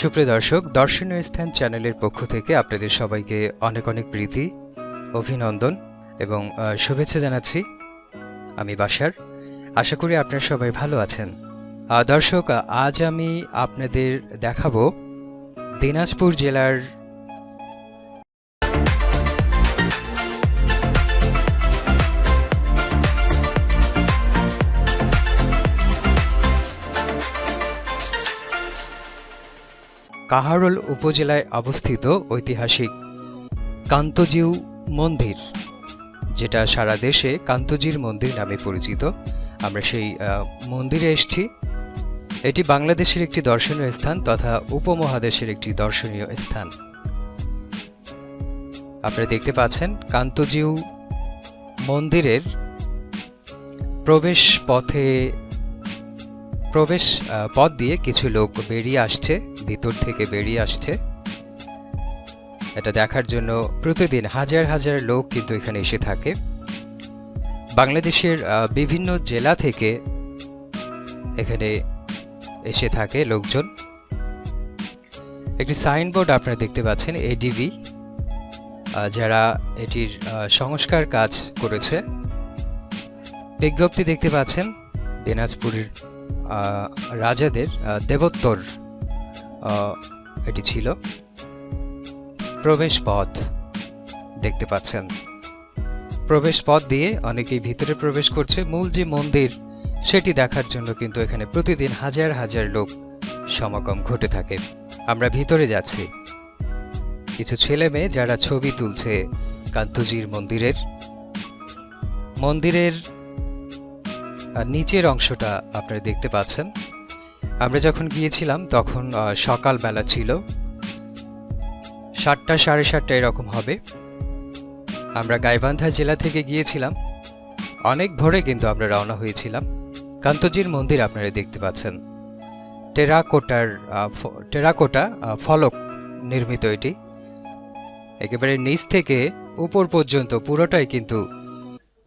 সুপ্রিয় দর্শক, দর্শনীয় স্থান চ্যানেলের পক্ষ থেকে আপনাদের সবাইকে অনেক অনেক প্রীতি, অভিনন্দন এবং শুভেচ্ছা জানাচ্ছি। আমি বাসার আশা করি আপনারা সবাই ভালো আছেন। দর্শক, আজ আমি আপনাদের দেখাবো দিনাজপুর জেলার কাহারোল উপজেলায় অবস্থিত ঐতিহাসিক কান্তজিউ মন্দির, যেটা সারা দেশে কান্তজির মন্দির নামে পরিচিত। আমরা সেই মন্দিরে এসেছি। এটি বাংলাদেশের একটি দর্শনীয় স্থান তথা উপমহাদেশের একটি দর্শনীয় স্থান। আপনারা দেখতে পাচ্ছেন কান্তজিউ মন্দিরের প্রবেশ পথে, প্রবেশ পথ দিয়ে কিছু লোক বেরিয়ে আসছে। ভিতর থেকে বেরিয়ে আসছে। এটা দেখার জন্য প্রতিদিন হাজার হাজার লোক কিন্তু এখানে এসে থাকে। বাংলাদেশের বিভিন্ন জেলা থেকে এখানে এসে থাকে লোকজন। একটি সাইনবোর্ড আপনারা দেখতে পাচ্ছেন, এডিবি। যারা এটির সংস্কার কাজ করেছে। বিজ্ঞপ্তি দেখতে পাচ্ছেন দিনাজপুরের রাজাদের দেবোত্তর এটি ছিল প্রবেশ পথ দেখতে পাচ্ছেন। প্রবেশ পথ দিয়ে অনেকেই ভিতরে প্রবেশ করছে। মূল যে মন্দির, সেটি দেখার জন্য কিন্তু এখানে প্রতিদিন হাজার হাজার লোক সমাগম ঘটে থাকে। আমরা ভিতরে যাচ্ছি। কিছু ছেলে মেয়ে যারা ছবি তুলছে কান্তজির মন্দিরের। মন্দিরের নিচের অংশটা আপনারা দেখতে পাচ্ছেন। আমরা যখন গিয়েছিলাম, তখন সকালবেলা ছিল। সাতটা, সাড়ে সাতটা এরকম হবে। আমরা গাইবান্ধা জেলা থেকে গিয়েছিলাম। অনেক ভোরে কিন্তু আমরা রওনা হয়েছিলাম। কান্তজির মন্দির আপনারা দেখতে পাচ্ছেন। টেরাকোটার টেরাকোটা ফলক নির্মিত এটি। একেবারে নিচ থেকে উপর পর্যন্ত পুরোটাই কিন্তু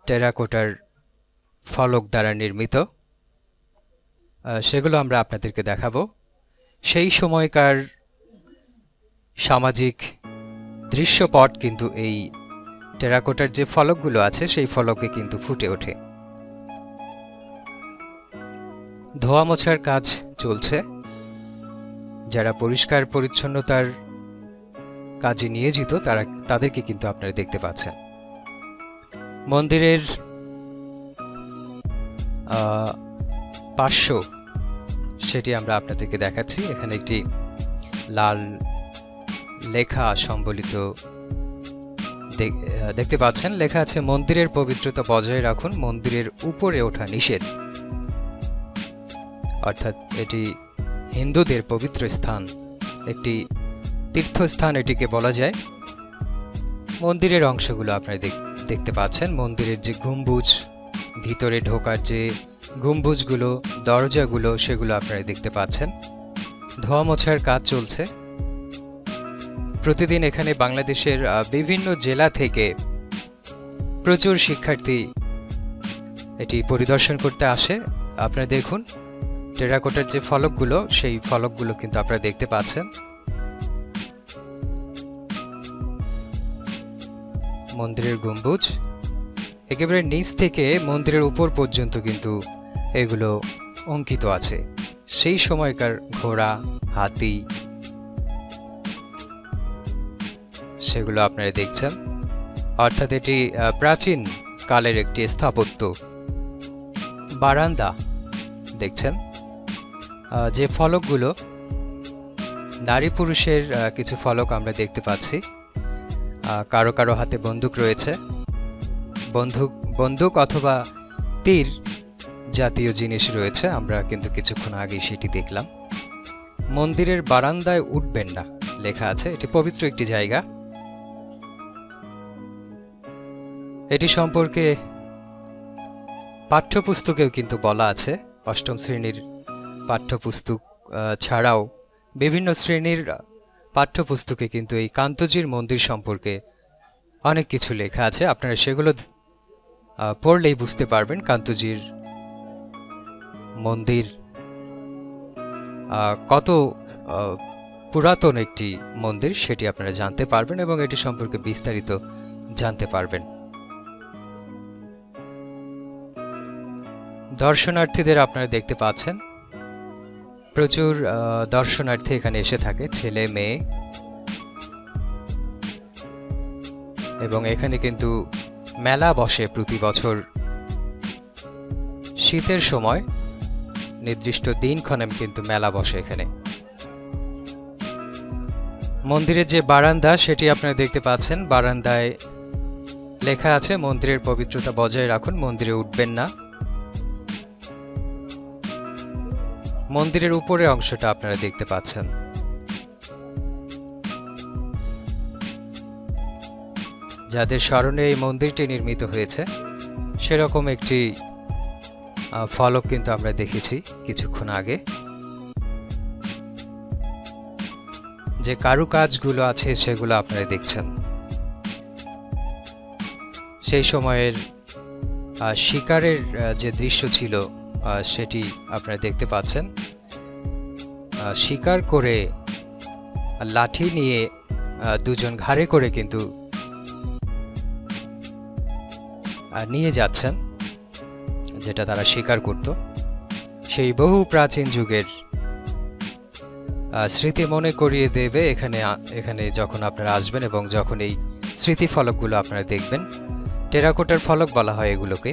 টেরাকোটার ফলক দ্বারা নির্মিত। সেগুলো আমরা আপনাদেরকে দেখাবো। সেই সময়কার সামাজিক দৃশ্যপট কিন্তু এই টেরাকোটার যে ফলকগুলো আছে, সেই ফলকে কিন্তু ফুটে ওঠে। ধোয়া মোছার কাজ চলছে। যারা পরিষ্কার পরিচ্ছন্নতার কাজে নিয়োজিত, তারা, তাদেরকে কিন্তু আপনারা দেখতে পাচ্ছেন। মন্দিরের পার্শ্ব। সেটি আমরা আপনাদেরকে দেখাচ্ছি। এখানে একটি লাল লেখা সম্বলিত দেখ- দেখতে পাচ্ছেন। লেখা আছে, মন্দিরের পবিত্রতা বজায় রাখুন। মন্দিরের উপরে ওঠা নিষেধ। অর্থাৎ এটি হিন্দুদের পবিত্র স্থান। একটি তীর্থস্থান এটিকে বলা যায়। মন্দিরের অংশগুলো আপনারা দেখ- দেখতে পাচ্ছেন। মন্দিরের যে গম্বুজ, ভিতরে ঢোকার যে গম্বুজগুলো, দরজাগুলো, সেগুলো আপনারা দেখতে পাচ্ছেন। ধোয়া মোছার কাজ চলছে। প্রতিদিন এখানে বাংলাদেশের বিভিন্ন জেলা থেকে প্রচুর শিক্ষার্থী এটি পরিদর্শন করতে আসে। আপনারা দেখুন, টেরাকোটার যে ফলকগুলো, সেই ফলকগুলো কিন্তু আপনারা দেখতে পাচ্ছেন। মন্দিরের গম্বুজ। একেবারে নিচ থেকে মন্দিরের উপর পর্যন্ত কিন্তু এগুলো অঙ্কিত আছে। সেই সময়কার ঘোড়া, হাতি, সেগুলো আপনারা দেখছেন। অর্থাৎ এটি প্রাচীন কালের একটি স্থাপত্য। বারান্দা, দেখছেন? যে ফলকগুলো নারী পুরুষের কিছু ফলক আমরা দেখতে পাচ্ছি। কারও কারও হাতে বন্দুক রয়েছে। বন্দুক বন্দুক অথবা তীর জাতীয় জিনিস রয়েছে, আমরা কিন্তু কিছুক্ষণ আগে সেটি দেখলাম। মন্দিরের বারান্দায় উঠবেন না, লেখা আছে, এটি পবিত্র একটি জায়গা। এটি সম্পর্কে পাঠ্যপুস্তকেও কিন্তু বলা আছে, অষ্টম শ্রেণির পাঠ্যপুস্তক ছাড়াও বিভিন্ন শ্রেণির পাঠ্যপুস্তকে কিন্তু এই কান্তজির মন্দির সম্পর্কে অনেক কিছু লেখা আছে, আপনারা সেগুলো পড়লেই বুঝতে পারবেন কান্তজির মন্দির। কত পুরাতন একটি মন্দির সেটি আপনারা জানতে পারবেন এবং এটি সম্পর্কে বিস্তারিত জানতে পারবেন। দর্শনার্থীদের আপনারা দেখতে পাচ্ছেন, প্রচুর দর্শনার্থী এখানে এসে থাকে, ছেলে, মেয়ে। এবং এখানে কিন্তু মেলা বসে প্রতি বছর। শীতের সময় নির্দিষ্ট দিনক্ষণে কিন্তু মেলা বসে এখানে। মন্দিরের যে বারান্দা, সেটি আপনারা দেখতে পাচ্ছেন। বারান্দায় লেখা আছে, মন্দিরের পবিত্রতা বজায় রাখুন, মন্দিরে উঠবেন না। মন্দিরের উপরের অংশটা আপনারা দেখতে পাচ্ছেন। যাদের স্মরণে এই মন্দিরটি নির্মিত হয়েছে, সেরকম একটি ফলক কিন্তু আমরা দেখেছি কিছুক্ষণ আগে। যে কারুকাজগুলো আছে সেগুলো আপনারা দেখছেন। সেই সময়ের শিকারের যে দৃশ্য ছিল সেটি আপনারা দেখতে পাচ্ছেন। শিকার করে, লাঠি নিয়ে দুজন ঘাড়ে করে কিন্তু নিয়ে যাচ্ছেন। যেটা তারা শিকার করত, সেই বহু প্রাচীন যুগের স্মৃতি মনে করিয়ে দেবে এখানে এখানে যখন আপনারা আসবেন এবং যখন এই স্মৃতি ফলকগুলো আপনারা দেখবেন, টেরাকোটার ফলক বলা হয় এগুলোকে।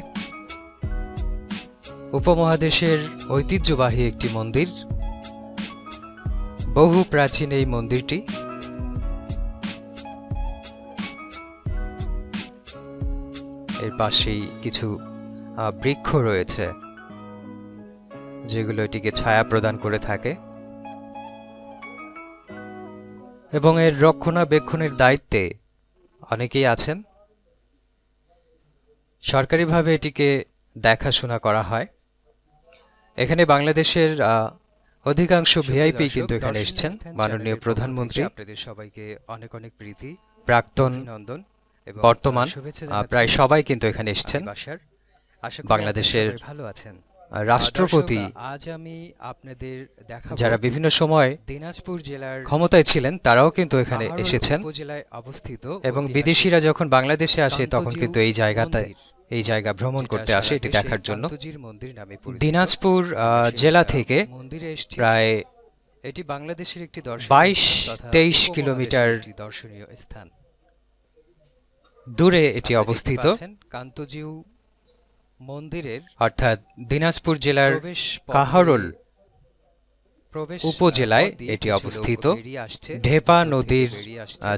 উপমহাদেশের ঐতিহ্যবাহী একটি মন্দির, বহু প্রাচীন এই মন্দিরটি। এর পাশেই কিছু বৃক্ষ রয়েছে যেগুলো এটিকে ছায়া প্রদান করে থাকে। এবং এর রক্ষণাবেক্ষণের দায়িত্বে অনেকেই আছেন। সরকারিভাবে এটিকে দেখাশোনা করা হয়। এখানে বাংলাদেশের অধিকাংশ ভিআইপি কিন্তু এখানে এসেছেন। মাননীয় প্রধানমন্ত্রী। আপনাদের সবাইকে অনেক অনেক প্রীতি প্রাক্তন নন্দন বর্তমান প্রায় সবাই কিন্তু এখানে এসেছেন। বাংলাদেশের ভালো আছেন। রাষ্ট্রপতি আজ আমি আপনাদের দেখা যারা বিভিন্ন সময় দিনাজপুর জেলার ক্ষমতায় ছিলেন তারাও কিন্তু এখানে এসেছেন। অবস্থিত এবং বিদেশিরা যখন বাংলাদেশে আসে তখন কিন্তু এই জায়গাতে এই জায়গা ভ্রমণ করতে আসে এটি দেখার জন্য। দিনাজপুর জেলা থেকে প্রায় এটি বাংলাদেশের একটি বাইশ তেইশ কিলোমিটার দর্শনীয় স্থান। দূরে এটি অবস্থিত। কান্তজিউ মন্দিরের অর্থাৎ দিনাজপুর জেলার কাহারোল উপজেলায় এটি অবস্থিত। ঢেপা নদীর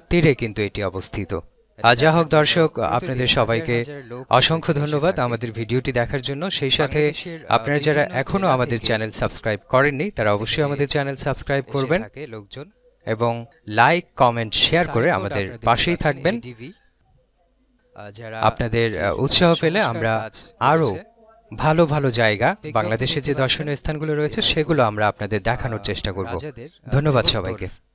তীরে কিন্তু এটি অবস্থিত। আহ, যা হোক দর্শক আপনাদের সবাইকে অসংখ্য ধন্যবাদ আমাদের ভিডিওটি দেখার জন্য। সেই সাথে আপনারা যারা এখনও আমাদের চ্যানেল সাবস্ক্রাইব করেননি তারা অবশ্যই আমাদের চ্যানেল সাবস্ক্রাইব করবেন লোকজন। এবং লাইক কমেন্ট শেয়ার করে আমাদের পাশেই থাকবেন। আপনাদের উৎসাহ পেলে আমরা আরও ভালো ভালো জায়গা বাংলাদেশের যে দর্শনীয় স্থানগুলো রয়েছে সেগুলো আমরা আপনাদের দেখানোর চেষ্টা করব। ধন্যবাদ সবাইকে।